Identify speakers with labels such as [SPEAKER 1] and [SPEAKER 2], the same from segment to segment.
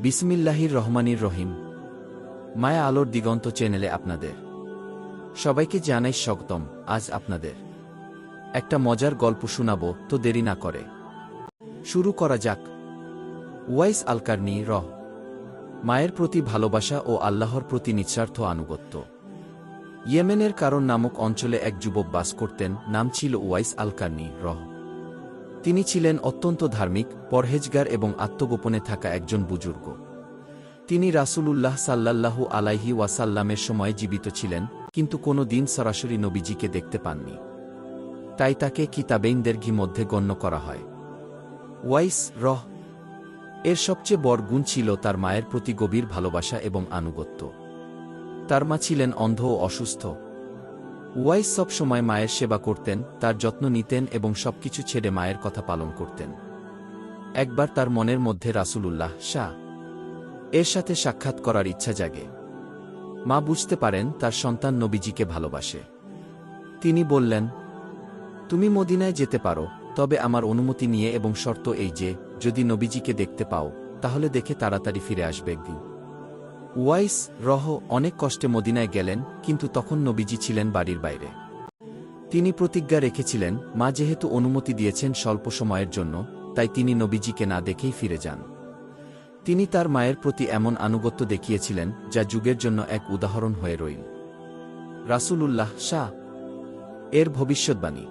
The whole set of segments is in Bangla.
[SPEAKER 1] বিসমিল্লাহির রহমানির রহিম। মায়া আলোর দিগন্ত চ্যানেলে আপনাদের। সবাইকে জানাই স্বাগতম, আজ আপনাদের। একটা মজার গল্প শোনাবো, তো দেরি না করে। শুরু করা যাক। ওয়াইস আলকারনি রহ মায়ের প্রতি ভালোবাসা ও আল্লাহর প্রতি নিঃস্বার্থ আনুগত্য। ইয়েমেনের কারণ নামক অঞ্চলে এক যুবক বাস করতেন, নাম ছিল ওয়াইস আলকারনি রহ তিনি ছিলেন অত্যন্ত ধার্মিক, পরহেজগার এবং আত্মগোপনে থাকা একজন বুজুর্গ। তিনি রাসূলুল্লাহ সাল্লাল্লাহু আলাইহি ওয়াসাল্লামের সময় জীবিত ছিলেন, কিন্তু কোনো দিন সরাসরি নবীজিকে দেখতে পাননি। তাই তাকে কিতাবেইনদের ঘি মধ্যে গণ্য করা হয়। ওয়াইস রহ, এর সবচেয়ে বড় গুণ ছিল তার মায়ের প্রতি গভীর ভালোবাসা এবং আনুগত্য। তার মা ছিলেন অন্ধ ও অসুস্থ ওয়াইস সব সময় মায়ের সেবা করতেন, তার যত্ন নিতেন এবং সবকিছু ছেড়ে মায়ের কথা পালন করতেন। একবার তার মনের মধ্যে রাসূলুল্লাহ শাহ এর সাথে সাক্ষাৎ করার ইচ্ছা জাগে। মা বুঝতে পারেন তার সন্তান নবীজিকে ভালোবাসে। তিনি বললেন, তুমি মদিনায় যেতে পারো, তবে আমার অনুমতি নিয়ে এবং শর্ত এই যে, যদি নবীজিকে দেখতে পাও, তাহলে দেখে তাড়াতাড়ি ফিরে আসবে একদিন। ওয়াইস রহ অনেক কষ্টে মদিনায় গেলেন, কিন্তু তখন নবীজি ছিলেন বাড়ির বাইরে। তিনি প্রতিজ্ঞা রেখেছিলেন, মা যেহেতু অনুমতি দিয়েছেন স্বল্প সময়ের জন্য, তাই তিনি নবীজিকে না দেখেই ফিরে যান। তিনি তার মায়ের প্রতি এমন আনুগত্য দেখিয়েছিলেন, যা যুগের জন্য এক উদাহরণ হয়ে রইল। রাসূলুল্লাহ শাহ, এর ভবিষ্যৎবাণী।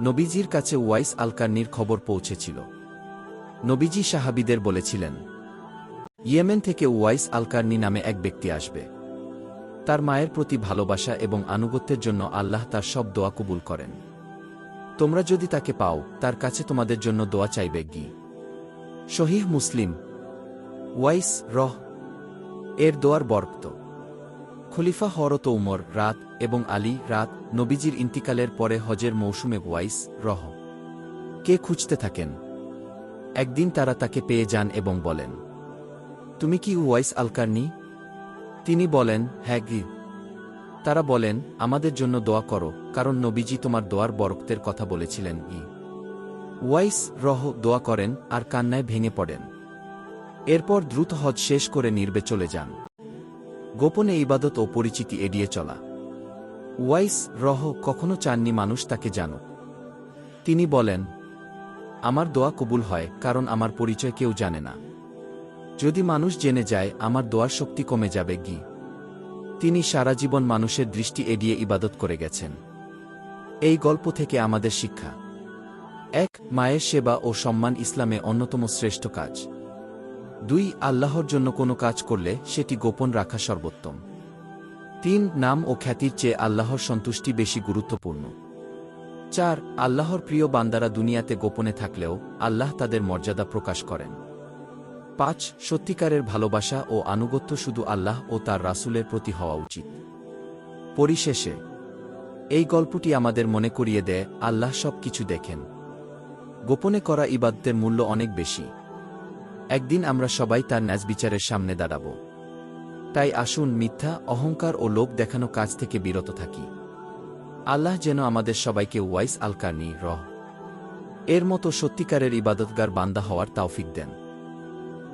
[SPEAKER 1] নবীজির কাছে ওয়াইস আলকার্নির খবর পৌঁছেছিল। নবীজি সাহাবিদের বলেছিলেন ইয়েমেন থেকে ওয়াইস আলকার্নি নামে এক ব্যক্তি আসবে। তার মায়ের প্রতি ভালোবাসা এবং আনুগত্যের জন্য আল্লাহ তার সব দোয়া কবুল করেন। তোমরা যদি তাকে পাও, তার কাছে তোমাদের জন্য দোয়া চাইবে গি। শহীহ মুসলিম, ওয়াইস রহ, এর দোয়ার বরক্ত। খলিফা হরত উমর রাত এবং আলী রাত নবীজির ইন্তিকালের পরে হজের মৌসুমে ওয়াইস রহ। কে খুঁজতে থাকেন? একদিন তারা তাকে পেয়ে যান এবং বলেন তুমি কি ওয়াইস আলকারনি? তিনি বলেন হ্যাঁ গি তারা বলেন, আমাদের জন্য দোয়া করো, কারণ নবীজি তোমার দোয়ার বরক্তের কথা বলেছিলেন ই। ওয়াইস রহ দোয়া করেন আর কান্নায় ভেঙে পড়েন। এরপর দ্রুত হজ শেষ করে নির্বে চলে যান। গোপনে ইবাদত ও পরিচিতি এড়িয়ে চলা। ওয়াইস রহ কখনো চাননি মানুষ তাকে জানুক। তিনি বলেন, আমার দোয়া কবুল হয়, কারণ আমার পরিচয় কেউ জানে না। যদি মানুষ জেনে যায়, আমার দোয়ার শক্তি কমে যাবে, গি। তিনি সারা জীবন মানুষের দৃষ্টি এড়িয়ে ইবাদত করে গেছেন। এই গল্প থেকে আমাদের শিক্ষা। এক, মায়ের সেবা ও সম্মান ইসলামে অন্যতম শ্রেষ্ঠ কাজ। দুই, আল্লাহর জন্য কোনো কাজ করলে সেটি গোপন রাখা সর্বোত্তম। তিন, নাম ও খ্যাতির চেয়ে আল্লাহর সন্তুষ্টি বেশি গুরুত্বপূর্ণ। চার, আল্লাহর প্রিয় বান্দারা দুনিয়াতে গোপনে থাকলেও আল্লাহ তাদের মর্যাদা প্রকাশ করেন। পাঁচ, সত্যিকারের ভালোবাসা ও আনুগত্য শুধু আল্লাহ ও তার রাসুলের প্রতি হওয়া উচিত। পরিশেষে, এই গল্পটি আমাদের মনে করিয়ে দেয়, আল্লাহ সব কিছু দেখেন। গোপনে করা ইবাদতের মূল্য অনেক বেশি। একদিন আমরা সবাই তার ন্যাজ বিচারের সামনে দাঁড়াব। তাই আসুন মিথ্যা, অহংকার ও লোক দেখানো কাজ থেকে বিরত থাকি। আল্লাহ যেন আমাদের সবাইকে ওয়াইস আলকারনি, রহ। এর মতো সত্যিকারের ইবাদতগার বান্দা হওয়ার তাওফিক দেন।